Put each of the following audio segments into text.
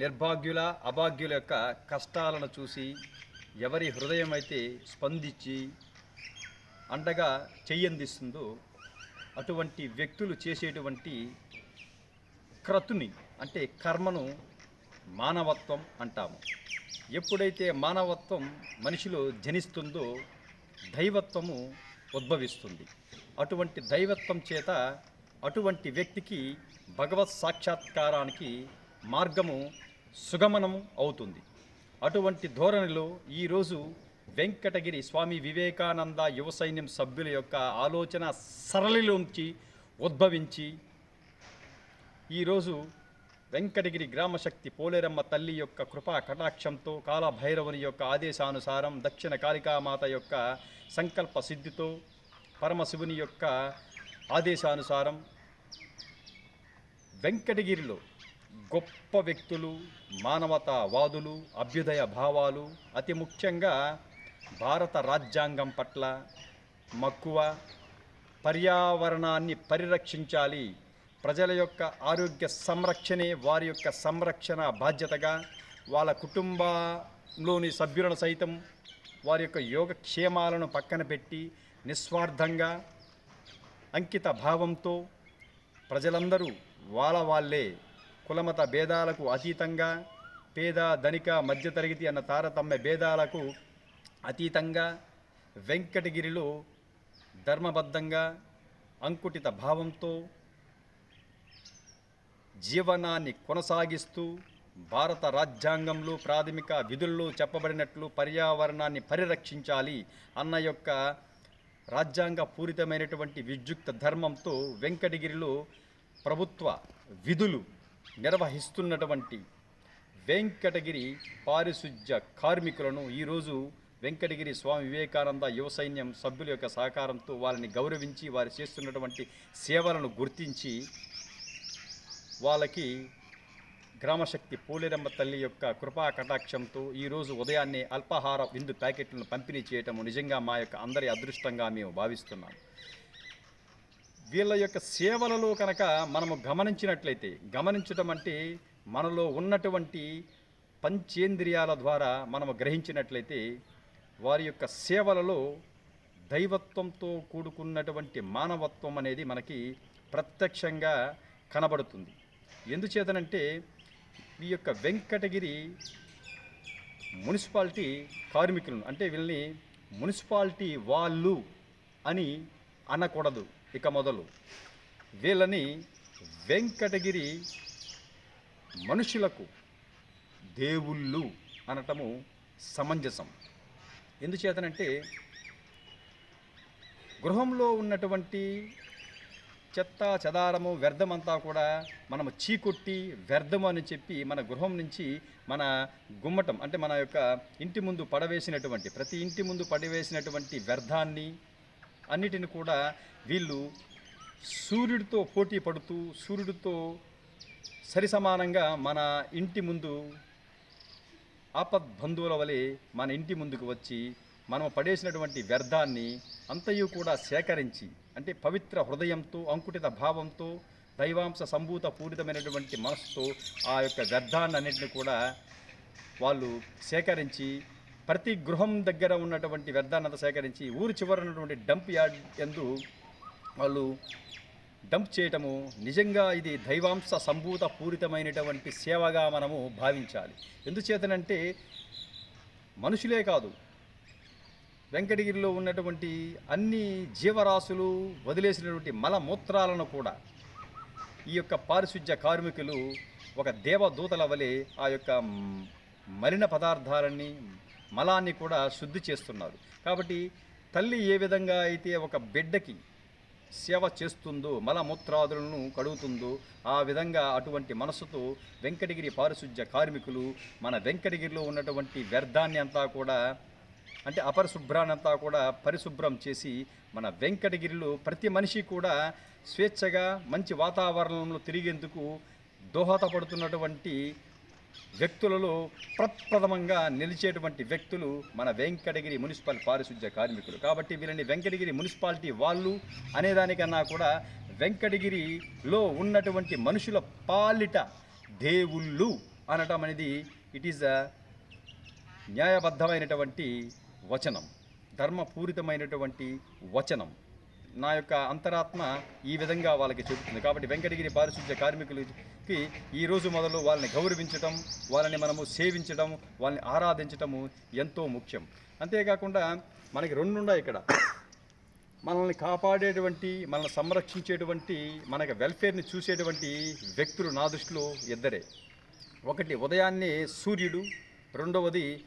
నిర్భాగ్యుల అభాగ్యుల యొక్క కష్టాలను చూసి ఎవరి హృదయం అయితే స్పందించి అండగా చెయ్యందిస్తుందో అటువంటి వ్యక్తులు చేసేటువంటి క్రతుని అంటే కర్మను మానవత్వం అంటాము. ఎప్పుడైతే మానవత్వం మనిషిలో జనిస్తుందో దైవత్వము ఉద్భవిస్తుంది. అటువంటి దైవత్వం చేత అటువంటి వ్యక్తికి భగవత్ సాక్షాత్కారానికి మార్గము సుగమనం అవుతుంది. అటువంటి ధోరణిలో ఈరోజు వెంకటగిరి స్వామి వివేకానంద యువ సైన్యం సభ్యుల యొక్క ఆలోచన సరళిలోంచి ఉద్భవించి ఈరోజు వెంకటగిరి గ్రామశక్తి పోలేరమ్మ తల్లి యొక్క కృపా కటాక్షంతో కాలభైరవుని యొక్క ఆదేశానుసారం దక్షిణ కాళికామాత యొక్క సంకల్ప సిద్ధితో పరమశివుని యొక్క ఆదేశానుసారం వెంకటగిరిలో గొప్ప వ్యక్తులు మానవతావాదులు అభ్యుదయ భావాలు అతి ముఖ్యంగా భారత రాజ్యాంగం పట్ల మక్కువ పర్యావరణాన్ని పరిరక్షించాలి ప్రజల యొక్క ఆరోగ్య సంరక్షణే వారి యొక్క సంరక్షణ బాధ్యతగా వాళ్ళ కుటుంబంలోని సభ్యులను సైతం వారి యొక్క యోగక్షేమాలను పక్కన పెట్టి నిస్వార్థంగా అంకిత భావంతో ప్రజలందరూ వాళ్ళ వాళ్ళే కులమత భేదాలకు అతీతంగా పేద ధనిక మధ్యతరగతి అన్న తారతమ్య భేదాలకు అతీతంగా వెంకటగిరిలో ధర్మబద్ధంగా అంకుటిత భావంతో జీవనాన్ని కొనసాగిస్తూ భారత రాజ్యాంగంలో ప్రాథమిక విధుల్లో చెప్పబడినట్లు పర్యావరణాన్ని పరిరక్షించాలి అన్న యొక్క రాజ్యాంగ పూరితమైనటువంటి విద్యుక్త ధర్మంతో వెంకటగిరిలో ప్రభుత్వ విధులు నిర్వహిస్తున్నటువంటి వెంకటగిరి పారిశుధ్య కార్మికులను ఈరోజు వెంకటగిరి స్వామి వివేకానంద యువ సైన్యం సభ్యుల యొక్క సహకారంతో వారిని గౌరవించి వారు చేస్తున్నటువంటి సేవలను గుర్తించి వాళ్ళకి గ్రామశక్తి పోలేరమ్మ తల్లి యొక్క కృపా కటాక్షంతో ఈరోజు ఉదయాన్నే అల్పాహార విందు ప్యాకెట్లను పంపిణీ చేయటం నిజంగా మా యొక్క అందరి అదృష్టంగా మేము భావిస్తున్నాం. వీళ్ళ యొక్క సేవలలో కనుక మనము గమనించినట్లయితే గమనించటం అంటే మనలో ఉన్నటువంటి పంచేంద్రియాల ద్వారా మనము గ్రహించినట్లయితే వారి యొక్క సేవలలో దైవత్వంతో కూడుకున్నటువంటి మానవత్వం అనేది మనకి ప్రత్యక్షంగా కనబడుతుంది. ఎందుచేతనంటే ఈ యొక్క వెంకటగిరి మున్సిపాలిటీ కార్మికులను అంటే వీళ్ళని మున్సిపాలిటీ వాళ్ళు అని అనకూడదు. ఇక మొదలు. వీళ్ళని వెంకటగిరి మనుషులకు దేవుళ్ళు అనటము సమంజసం. ఎందుచేతనంటే గృహంలో ఉన్నటువంటి చెత్త చెదారము వ్యర్థమంతా కూడా మనము చీకొట్టి వ్యర్థము అని చెప్పి మన గృహం నుంచి మన గుమ్మటం అంటే మన యొక్క ఇంటి ముందు పడవేసినటువంటి ప్రతి ఇంటి ముందు పడవేసినటువంటి వ్యర్థాన్ని అన్నిటిని కూడా వీళ్ళు సూర్యుడితో పోటీ పడుతూ సూర్యుడితో సరిసమానంగా మన ఇంటి ముందు ఆపద్బంధువుల వలె మన ఇంటి ముందుకు వచ్చి మనం పడేసినటువంటి వ్యర్థాన్ని అంతయు కూడా సేకరించి అంటే పవిత్ర హృదయంతో అంకుటిత భావంతో దైవాంశ సంభూత పూరితమైనటువంటి మనస్సుతో ఆ యొక్క వ్యర్థాన్ని అన్నింటిని కూడా వాళ్ళు సేకరించి ప్రతి గృహం దగ్గర ఉన్నటువంటి వ్యర్థాన్ని సేకరించి ఊరి చివర ఉన్నటువంటి డంప్ యార్డ్ ఎందు వాళ్ళు డంప్ చేయటము నిజంగా ఇది దైవాంశ సంభూత పూరితమైనటువంటి సేవగా మనము భావించాలి. ఎందుచేతనంటే మనుషులే కాదు వెంకటగిరిలో ఉన్నటువంటి అన్ని జీవరాశులు వదిలేసినటువంటి మలమూత్రాలను కూడా ఈ యొక్క పారిశుధ్య కార్మికులు ఒక దేవదూతల వలె ఆ యొక్క మలిన పదార్థాలన్నీ మలాన్ని కూడా శుద్ధి చేస్తున్నారు. కాబట్టి తల్లి ఏ విధంగా అయితే ఒక బిడ్డకి సేవ చేస్తుందో మలమూత్రాదులను కడుగుతుందో ఆ విధంగా అటువంటి మనసుతో వెంకటగిరి పారిశుధ్య కార్మికులు మన వెంకటగిరిలో ఉన్నటువంటి వ్యర్థాన్ని అంతా కూడా అంటే అపరిశుభ్రానంతా కూడా పరిశుభ్రం చేసి మన వెంకటగిరిలో ప్రతి మనిషి కూడా స్వేచ్ఛగా మంచి వాతావరణంలో తిరిగేందుకు దోహదపడుతున్నటువంటి వ్యక్తులలో ప్రప్రథమంగా నిలిచేటువంటి వ్యక్తులు మన వెంకటగిరి మున్సిపల్ పారిశుధ్య కార్మికులు. కాబట్టి వీళ్ళని వెంకటగిరి మున్సిపాలిటీ వాళ్ళు అనేదానికన్నా కూడా వెంకటగిరిలో ఉన్నటువంటి మనుషుల పాలిట దేవుళ్ళు అనటం అనేది ఇట్ ఈజ్ అ న్యాయబద్ధమైనటువంటి వచనం. ధర్మపూరితమైనటువంటి వచనం. నా యొక్క అంతరాత్మ ఈ విధంగా వాళ్ళకి చెబుతుంది. కాబట్టి వెంకటగిరి పారిశుద్ధ్య కార్మికులకి ఈ రోజు మొదలు వాళ్ళని గౌరవించటం వాళ్ళని మనము సేవించడం వాళ్ళని ఆరాధించటము ఎంతో ముఖ్యం. అంతేకాకుండా మనకి రెండు ఉన్నాయి ఇక్కడ. మనల్ని కాపాడేటువంటి మనల్ని సంరక్షించేటువంటి మనకి వెల్ఫేర్ని చూసేటువంటి వ్యక్తులు నా దృష్టిలో ఇద్దరే. ఒకటి ఉదయాన్నే సూర్యుడు రెండవది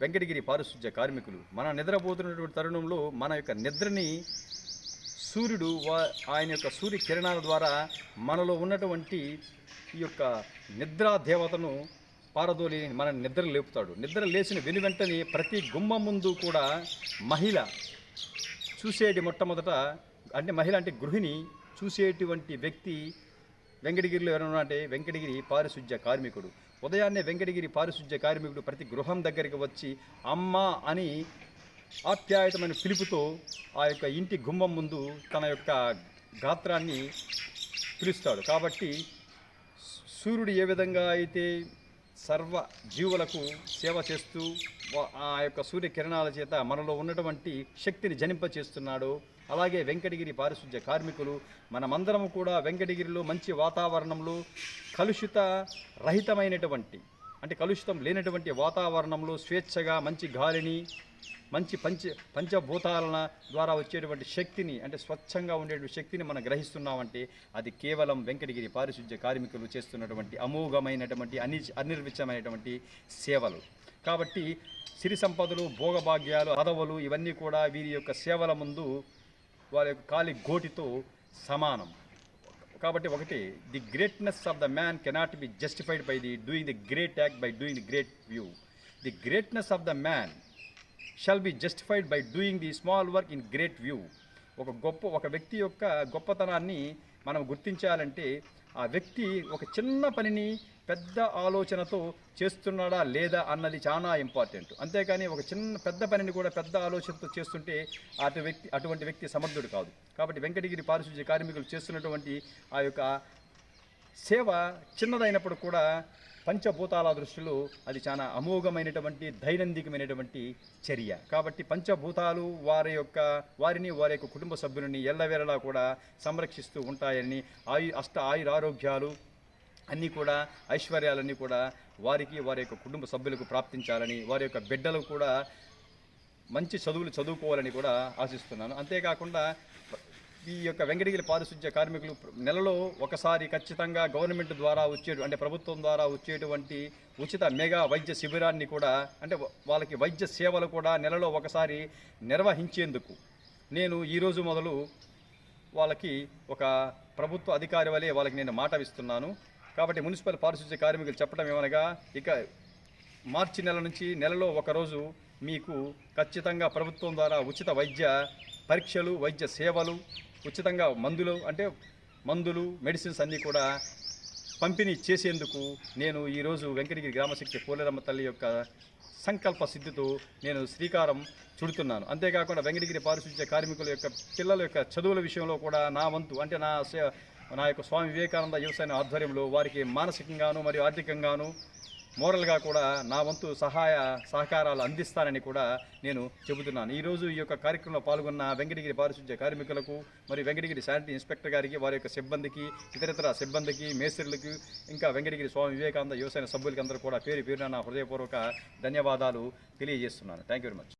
వెంకటగిరి పారిశుద్ధ్య కార్మికులు. మన నిద్రపోతున్నటువంటి తరుణంలో మన యొక్క నిద్రని సూర్యుడు వా- ఆయన యొక్క సూర్య కిరణాల ద్వారా మనలో ఉన్నటువంటి ఈ యొక్క నిద్రా దేవతను పారదోలి మన నిద్ర లేపుతాడు. నిద్ర లేచిన వెను వెంటనే ప్రతి గుమ్మ ముందు కూడా మహిళ చూసేటి మొట్టమొదట అంటే మహిళ అంటే గృహిణి చూసేటువంటి వ్యక్తి వెంకటగిరిలో ఎవరైనా అంటే వెంకటగిరి పారిశుద్ధ్య కార్మికుడు. ఉదయాన్నే వెంకటగిరి పారిశుద్ధ్య కార్మికుడు ప్రతి గృహం దగ్గరికి వచ్చి అమ్మ అని ఆప్యాయతమైన పిలుపుతో ఆ యొక్క ఇంటి గుమ్మం ముందు తన యొక్క గాత్రాన్ని పిలుస్తాడు. కాబట్టి సూర్యుడు ఏ విధంగా అయితే సర్వ జీవులకు సేవ చేస్తూ ఆ యొక్క సూర్య కిరణాల చేత మనలో ఉన్నటువంటి శక్తిని జనింపచేస్తున్నాడు అలాగే వెంకటగిరి పారిశుద్ధ్య కార్మికులు మనమందరం కూడా వెంకటగిరిలో మంచి వాతావరణంలో కలుషిత రహితమైనటువంటి అంటే కలుషితం లేనటువంటి వాతావరణంలో స్వేచ్ఛగా మంచి గాలిని మంచి పంచ పంచభూతాల ద్వారా వచ్చేటువంటి శక్తిని అంటే స్వచ్ఛంగా ఉండేటువంటి శక్తిని మనం గ్రహిస్తున్నామంటే అది కేవలం వెంకటగిరి పారిశుద్ధ్య కార్మికులు చేస్తున్నటువంటి అమోఘమైనటువంటి అని అనిర్విచ్చమైనటువంటి సేవలు. కాబట్టి సిరి సంపదలు భోగభాగ్యాలు పదవులు ఇవన్నీ కూడా వీరి యొక్క సేవల ముందు వారి యొక్క కాలి గోటితో సమానం. కాబట్టి ఒకటి the greatness of the man cannot be justified by the doing the great act by doing the great view. The greatness of the man shall be justified by doing the small work in great view ఒక గొప్ప ఒక వ్యక్తి యొక్క గొప్పతనాన్ని మనం గుర్తించాలంటే ఆ వ్యక్తి ఒక చిన్న పనిని పెద్ద ఆలోచనతో చేస్తున్నాడా లేదా అన్నది చాలా ఇంపార్టెంట్ అంతేకాని ఒక చిన్న పెద్ద పనిని కూడా పెద్ద ఆలోచనతో చేస్తుంటే అటు వ్యక్తి అటువంటి వ్యక్తి సమర్థుడు కాదు. కాబట్టి వెంకటగిరి పారిశుద్ధ్య కార్మికులు చేస్తున్నటువంటి ఆ యొక్క సేవ చిన్నదైనప్పుడు కూడా పంచభూతాల దృష్టిలో అది చాలా అమోఘమైనటువంటి దైనందికమైనటువంటి చర్య. కాబట్టి పంచభూతాలు వారి యొక్క వారిని వారి యొక్క కుటుంబ సభ్యులని ఎల్లవేళలా కూడా సంరక్షిస్తూ ఉంటాయని ఆయు అష్ట ఆయురారోగ్యాలు అన్నీ కూడా ఐశ్వర్యాలన్నీ కూడా వారికి వారి యొక్క కుటుంబ సభ్యులకు ప్రాప్తించాలని వారి యొక్క బిడ్డలు కూడా మంచి చదువులు చదువుకోవాలని కూడా ఆశిస్తున్నాను. అంతేకాకుండా ఈ యొక్క వెంకటగిరి పారిశుద్ధ్య కార్మికులు నెలలో ఒకసారి ఖచ్చితంగా గవర్నమెంట్ ద్వారా వచ్చే అంటే ప్రభుత్వం ద్వారా వచ్చేటువంటి ఉచిత మెగా వైద్య శిబిరాన్ని కూడా అంటే వాళ్ళకి వైద్య సేవలు కూడా నెలలో ఒకసారి నిర్వహించేందుకు నేను ఈరోజు మొదలు వాళ్ళకి ఒక ప్రభుత్వ అధికారి వలె వాళ్ళకి నేను మాట ఇస్తున్నాను. కాబట్టి మున్సిపల్ పారిశుద్ధ్య కార్మికులు చెప్పడం ఏమనగా ఇక మార్చి నెల నుంచి నెలలో ఒకరోజు మీకు ఖచ్చితంగా ప్రభుత్వం ద్వారా ఉచిత వైద్య పరీక్షలు వైద్య సేవలు ఉచితంగా మందులు అంటే మందులు మెడిసిన్స్ అన్నీ కూడా పంపిణీ చేసేందుకు నేను ఈరోజు వెంకటగిరి గ్రామశక్తి పోలేరమ్మ తల్లి యొక్క సంకల్ప సిద్ధితో నేను శ్రీకారం చుడుతున్నాను. అంతేకాకుండా వెంకటగిరి పారిశుద్ధ్య కార్మికుల యొక్క పిల్లల యొక్క చదువుల విషయంలో కూడా నా వంతు అంటే నా నా యొక్క స్వామి వివేకానంద వ్యవసాయ ఆధ్వర్యంలో వారికి మానసికంగాను మరియు ఆర్థికంగాను మోరల్గా కూడా నా వంతు సహాయ సహకారాలు అందిస్తానని కూడా నేను చెబుతున్నాను. ఈరోజు ఈ యొక్క కార్యక్రమంలో పాల్గొన్న వెంకటగిరి పారిశుద్ధ్య కార్మికులకు మరియు వెంకటగిరి శానిటరీ ఇన్స్పెక్టర్ గారికి వారి యొక్క సిబ్బందికి ఇతరితర సిబ్బందికి మేస్త్రులకు ఇంకా వెంకటగిరి స్వామి వివేకానంద వ్యవసాయ సభ్యులకి అందరూ కూడా పేరు పేరున నా హృదయపూర్వక ధన్యవాదాలు తెలియజేస్తున్నాను. Thank you very much